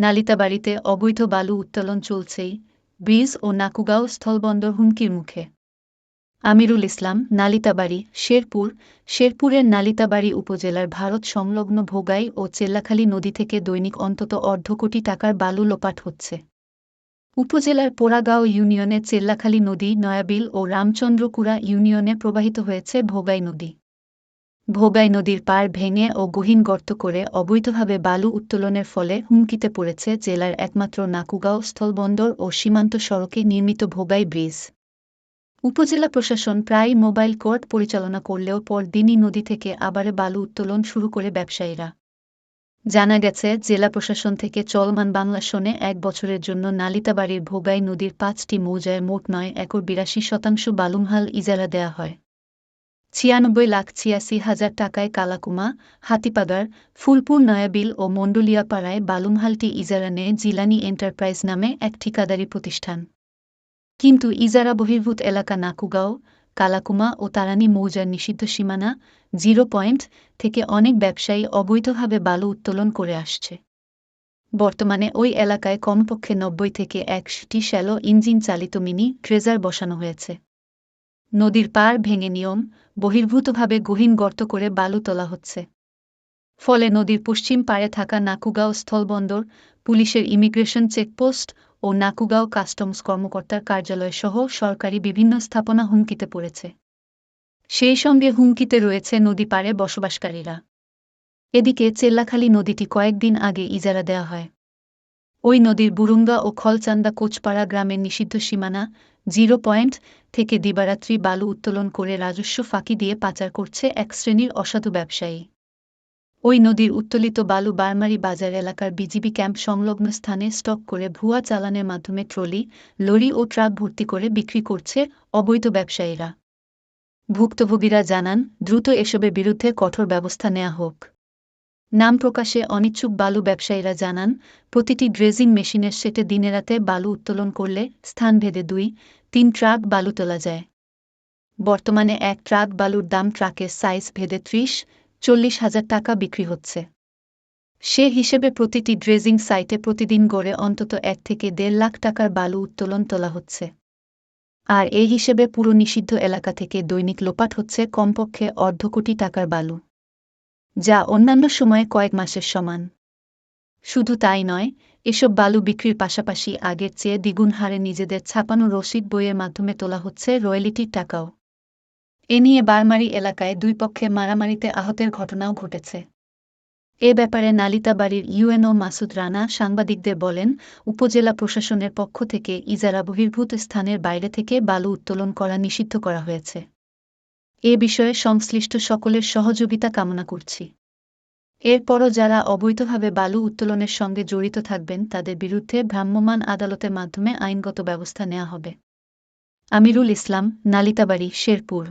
নালিতাবাড়িতে অবৈধ বালু উত্তোলন চলছেই, ব্রিজ ও নাকুগাঁও স্থলবন্দর হুমকির মুখে। আমিরুল ইসলাম, নালিতাবাড়ি, শেরপুর, শেরপুরের নালিতাবাড়ি উপজেলার ভারত সংলগ্ন ভোগাই ও চেল্লাখালী নদী থেকে দৈনিক অন্তত অর্ধ কোটি টাকার বালু লোপাট হচ্ছে। উপজেলার পোড়াগাঁও ইউনিয়নে চেল্লাখালী নদী, নয়াবিল ও রামচন্দ্রকুড়া ইউনিয়নে প্রবাহিত হয়েছে ভোগাই নদী। ভোগাই নদীর পার ভেঙে ও গহীন গর্ত করে অবৈধভাবে বালু উত্তোলনের ফলে হুমকিতে পড়েছে জেলার একমাত্র নাকুগাঁও স্থলবন্দর ও সীমান্ত সড়কে নির্মিত ভোগাই ব্রিজ। উপজেলা প্রশাসন প্রায় মোবাইল কোর্ট পরিচালনা করলেও পরদিনই নদী থেকে আবারে বালু উত্তোলন শুরু করে ব্যবসায়ীরা। জানা গেছে, জেলা প্রশাসন থেকে চলমান বাংলা শোনে এক বছরের জন্য নালিতাবাড়ির ভোগাই নদীর পাঁচটি মৌজায় মোট নয় একর বিরাশি শতাংশ বালুমহাল ইজারা দেয়া হয়। ছিয়ানব্বই লাখ ছিয়াশি হাজার টাকায় কালাকুমা, হাতিপাদার, ফুলপুর নয়াবিল ও মণ্ডলিয়াপাড়ায় বালুমহালটি ইজারা নেয় জিলানি এন্টারপ্রাইজ নামে এক ঠিকাদারি প্রতিষ্ঠান। কিন্তু ইজারা বহির্ভূত এলাকা নাকুগাঁও, কালাকুমা ও তারানি মৌজার নিষিদ্ধ সীমানা জিরো পয়েন্ট থেকে অনেক ব্যবসায়ী অবৈধভাবে বালু উত্তোলন করে আসছে। বর্তমানে ওই এলাকায় কমপক্ষে নব্বই থেকে একশটি শ্যালো ইঞ্জিন চালিত মিনি ট্রেজার বসানো হয়েছে। নদীর পার ভেঙে নিয়ম, বহির্ভূতভাবে গহীন গর্ত করে বালু তোলা হচ্ছে। ফলে নদীর পশ্চিম পাড়ে থাকা নাকুগাঁও স্থলবন্দর, পুলিশের ইমিগ্রেশন চেকপোস্ট ও নাকুগাঁও কাস্টমস কর্মকর্তার কার্যালয় সহ সরকারি বিভিন্ন স্থাপনা হুমকিতে পড়েছে। সেই সঙ্গে হুমকিতে রয়েছে নদী পাড়ে বসবাসকারীরা। এদিকে চেল্লাখালী নদীটি কয়েকদিন আগে ইজারা দেওয়া হয়। ওই নদীর বুরুঙ্গা ও খলচান্দা কোচপাড়া গ্রামের নিষিদ্ধ সীমানা, জিরো পয়েন্ট থেকে দিবারাত্রি বালু উত্তোলন করে রাজস্ব ফাঁকি দিয়ে পাচার করছে এক শ্রেণির অসাধু ব্যবসায়ী। ওই নদীর উত্তোলিত বালু বারমারি বাজার এলাকার বিজিবি ক্যাম্প সংলগ্ন স্থানে স্টক করে ভুয়া চালানের মাধ্যমে ট্রলি, লরি ও ট্রাক ভর্তি করে বিক্রি করছে অবৈধ ব্যবসায়ীরা। ভুক্তভোগীরা জানান, দ্রুত এসবের বিরুদ্ধে কঠোর ব্যবস্থা নেওয়া হোক। নাম প্রকাশে অনিচ্ছুক বালু ব্যবসায়ীরা জানান, প্রতিটি ড্রেজিং মেশিনের সেটে দিনেরাতে বালু উত্তোলন করলে স্থানভেদে দুই, তিন ট্রাক বালু তোলা যায়। বর্তমানে এক ট্রাক বালুর দাম ট্রাকের সাইজ ভেদে ত্রিশ, চল্লিশ হাজার টাকা বিক্রি হচ্ছে। সে হিসেবে প্রতিটি ড্রেজিং সাইটে প্রতিদিন গড়ে অন্তত এক থেকে দেড় লাখ টাকার বালু উত্তোলন তোলা হচ্ছে। আর এই হিসেবে পুরো নিষিদ্ধ এলাকা থেকে দৈনিক লোপাট হচ্ছে কমপক্ষে অর্ধ কোটি টাকার বালু। যা অন্যান্য সময়ে কয়েক মাসের সমান। শুধু তাই নয়, এসব বালু বিক্রির পাশাপাশি আগের চেয়ে দ্বিগুণ হারে নিজেদের ছাপানো রসিদ বইয়ের মাধ্যমে তোলা হচ্ছে রয়্যালিটির টাকাও। এ নিয়ে বারমারি এলাকায় দুই পক্ষে মারামারিতে আহতের ঘটনাও ঘটেছে। এ ব্যাপারে নালিতাবাড়ির ইউএনও মাসুদ রানা সাংবাদিকদের বলেন, উপজেলা প্রশাসনের পক্ষ থেকে ইজারা বহির্ভূত স্থানের বাইরে থেকে বালু উত্তোলন করা নিষিদ্ধ করা হয়েছে। এ বিষয়ে সংশ্লিষ্ট সকলের সহযোগিতা কামনা করছি। এরপরও যারা অবৈধভাবে বালু উত্তোলনের সঙ্গে জড়িত থাকবেন, তাদের বিরুদ্ধে ভ্রাম্যমাণ আদালতের মাধ্যমে আইনগত ব্যবস্থা নেওয়া হবে। আমিরুল ইসলাম, নালিতাবাড়ি, শেরপুর।